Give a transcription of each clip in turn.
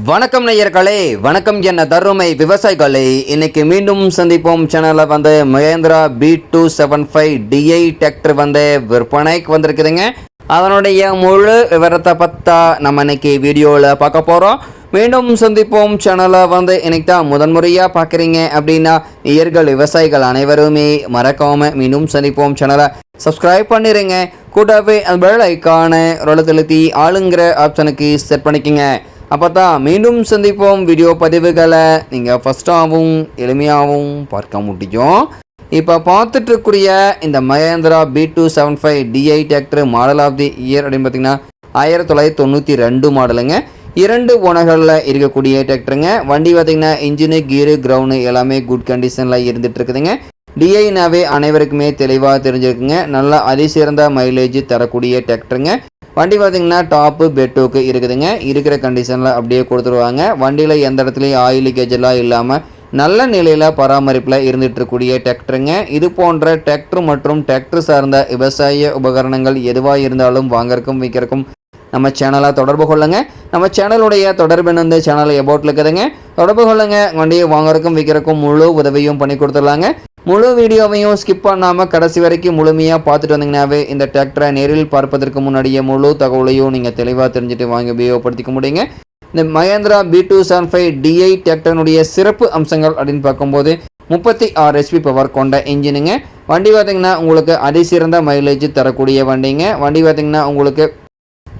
வணக்கம் நேயர்களே வணக்கம் என்ன தருமை விவசாயிகளே. இன்னைக்கு மீண்டும் சந்திப்போம். சேனலில் வந்து Mahindra B two seven five DI tractor வந்து விற்பனைக்கு வந்திருக்குதுங்க. அதனுடைய முழு விவரத்தை பற்றா நம்ம இன்னைக்கு வீடியோவில் பார்க்க போகிறோம் மீண்டும் சந்திப்போம். சேனலை வந்து இன்னைக்கு தான் முதன்முறையாக பார்க்குறீங்க அப்படின்னா இயர்கள் விவசாயிகள் அனைவருமே மறக்காமல் மீண்டும் சந்திப்போம். சேனலை சப்ஸ்கிரைப் பண்ணிடுங்க கூட்டவே அந்த பெல் ஐக்கானை ரொலத்தெழுத்தி ஆளுங்கிற ஆப்ஷனுக்கு செட் பண்ணிக்கோங்க. அப்போ தான் மீண்டும் சந்திப்போம் வீடியோ பதிவுகளை. நீங்கள் ஃபஸ்ட்டாகவும் எளிமையாகவும் பார்க்க முடியும். இப்போ பார்த்துட்ருக்கூடிய இந்த Mahindra B two seven five DI tractor model of the year அப்படின்னு பார்த்தீங்கன்னா ஆயிரத்தி தொள்ளாயிரத்தி தொண்ணூற்றி ரெண்டு மாடலுங்க இரண்டு ஓனர்களில் இருக்கக்கூடிய டிராக்டருங்க வண்டி பார்த்தீங்கன்னா இன்ஜினு கீரு கிரவுண்டு எல்லாமே குட் கண்டிஷனில் இருந்துகிட்டு இருக்குதுங்க டிஐனாவே அனைவருக்குமே தெளிவாக தெரிஞ்சிருக்குங்க. நல்ல அதிசிறந்த மைலேஜ் தரக்கூடிய டிராக்டருங்க வண்டி பார்த்தீங்கன்னா டாப்பு பெட்டோக்கு இருக்குதுங்க. இருக்கிற கண்டிஷனில் அப்படியே கொடுத்துருவாங்க. வண்டியில் எந்த இடத்துலையும் ஆயில் லீக்கேஜெல்லாம் இல்லாமல் நல்ல நிலையில் பராமரிப்பில் இருந்துகிட்ருக்கூடிய இருக்கக்கூடிய டிராக்டருங்க இது போன்ற டிராக்டர் மற்றும் டிராக்டர் சார்ந்த விவசாய உபகரணங்கள் எதுவாக இருந்தாலும் வாங்கறக்கும் விற்கிறக்கும் நம்ம சேனலை தொடர்பு கொள்ளுங்கள் நம்ம சேனலுடைய தொடர்பு வந்து சேனல் எபோட்டில் இருக்குதுங்க. தொடர்பு கொள்ளுங்க. வண்டியை வாங்குறதுக்கும் விற்கிறக்கும் முழு உதவியும் பண்ணி கொடுத்துடலாங்க. முழு வீடியோவையும் ஸ்கிப் பண்ணாமல் கடைசி வரைக்கும் முழுமையாக பார்த்துட்டு வந்தீங்கன்னாவே இந்த டிராக்டரை நேரில் பார்ப்பதற்கு முன்னாடியே முழு தகவலையும் நீங்கள் தெளிவாக தெரிஞ்சுட்டு வாங்கி உபயோகப்படுத்திக்க முடியுங்க. இந்த Mahindra B two seven five DI டிராக்டர்னுடைய சிறப்பு அம்சங்கள் அப்படின்னு பார்க்கும்போது முப்பத்தி ஆறு ஹெச்பி பவர் கொண்ட இன்ஜினுங்க வண்டி பார்த்தீங்கன்னா உங்களுக்கு அதிசிறந்த மைலேஜ் தரக்கூடிய வண்டிங்க. வண்டி பார்த்தீங்கன்னா உங்களுக்கு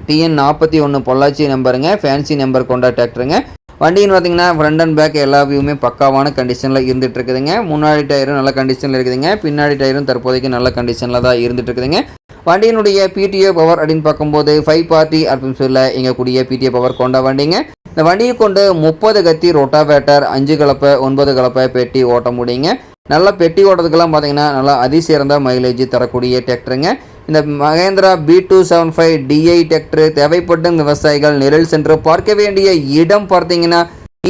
டிஎன் நாற்பத்தி ஒன்று பொள்ளாச்சி நம்பருங்க ஃபேன்சி நம்பர் கொண்ட டிராக்டருங்க வண்டின்னு பார்த்தீங்கன்னா ஃப்ரண்ட் அண்ட் பேக் எல்லா வியூமே பக்காவான கண்டிஷனில் இருந்துட்டு இருக்குதுங்க முன்னாடி டயரும் நல்ல கண்டிஷனில் இருக்குதுங்க. பின்னாடி டயரும் தற்போதைக்கு நல்ல கண்டிஷனில் தான் இருந்துட்டு இருக்குதுங்க வண்டியினுடைய பிடிஏ பவர் அப்படின்னு பார்க்கும்போது ஃபைவ் பார்ட்டி அப்படின்னு சொல்ல எங்கக்கூடிய பிடிஏ பவர் கொண்ட வண்டிங்க. இந்த வண்டியை கொண்டு முப்பது கத்தி ரொட்டாவேட்டர் அஞ்சு கலப்பை ஒன்பது கலப்பை பெட்டி ஓட்ட முடியுங்க. நல்லா பெட்டி ஓட்டுறதுக்கெல்லாம் பார்த்தீங்கன்னா நல்லா அதிசிறந்த மைலேஜ் தரக்கூடிய டிராக்டருங்க இந்த Mahindra B two seven five DI tractor தேவைப்படும் விவசாயிகள் நிழல் சென்று பார்க்க வேண்டிய இடம் பார்த்தீங்கன்னா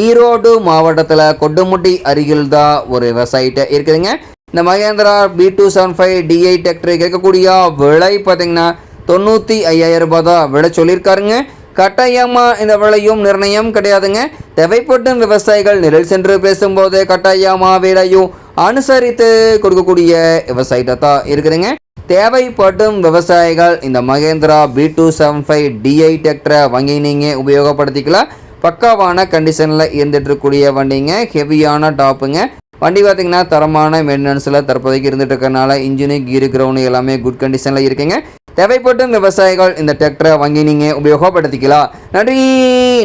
ஈரோடு மாவட்டத்தில் கொட்டுமுட்டி அருகில் தான் ஒரு விவசாயிட்ட இருக்குதுங்க. இந்த Mahindra B two seven five DI tractor கேட்கக்கூடிய விலை பார்த்தீங்கன்னா தொண்ணூற்றி ஐயாயிரம் ரூபாய் தான் விலை சொல்லியிருக்காருங்க. கட்டாயமாக இந்த விலையும் நிர்ணயம் கிடையாதுங்க. தேவைப்படும் விவசாயிகள் நிழல் சென்று பேசும்போது கட்டாயமாக விலையும் அனுசரித்து கொடுக்கக்கூடிய விவசாயிட்ட தான் இருக்குதுங்க. தேவைப்படும் விவசாயிகள் இந்த Mahindra B two seven five DI டிராக்டரை வாங்கி நீங்கள் உபயோகப்படுத்திக்கலாம் பக்காவான கண்டிஷனில் இருந்துட்டு இருக்கக்கூடிய வண்டிங்க ஹெவியான டாப்புங்க. வண்டி பார்த்திங்கன்னா தரமான மெயின்டெனன்ஸில் தற்போதைக்கு இருந்துட்டு இருக்கிறனால இன்ஜினு கீரு கிரவுண்டு எல்லாமே குட் கண்டிஷனில் இருக்குங்க. தேவைப்படும் விவசாயிகள் இந்த டிராக்டரை வாங்கி நீங்கள் உபயோகப்படுத்திக்கலாம் நன்றி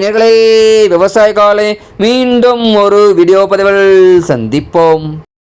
நேர்களே. விவசாயிகளே மீண்டும் ஒரு வீடியோ பதிவில் சந்திப்போம்.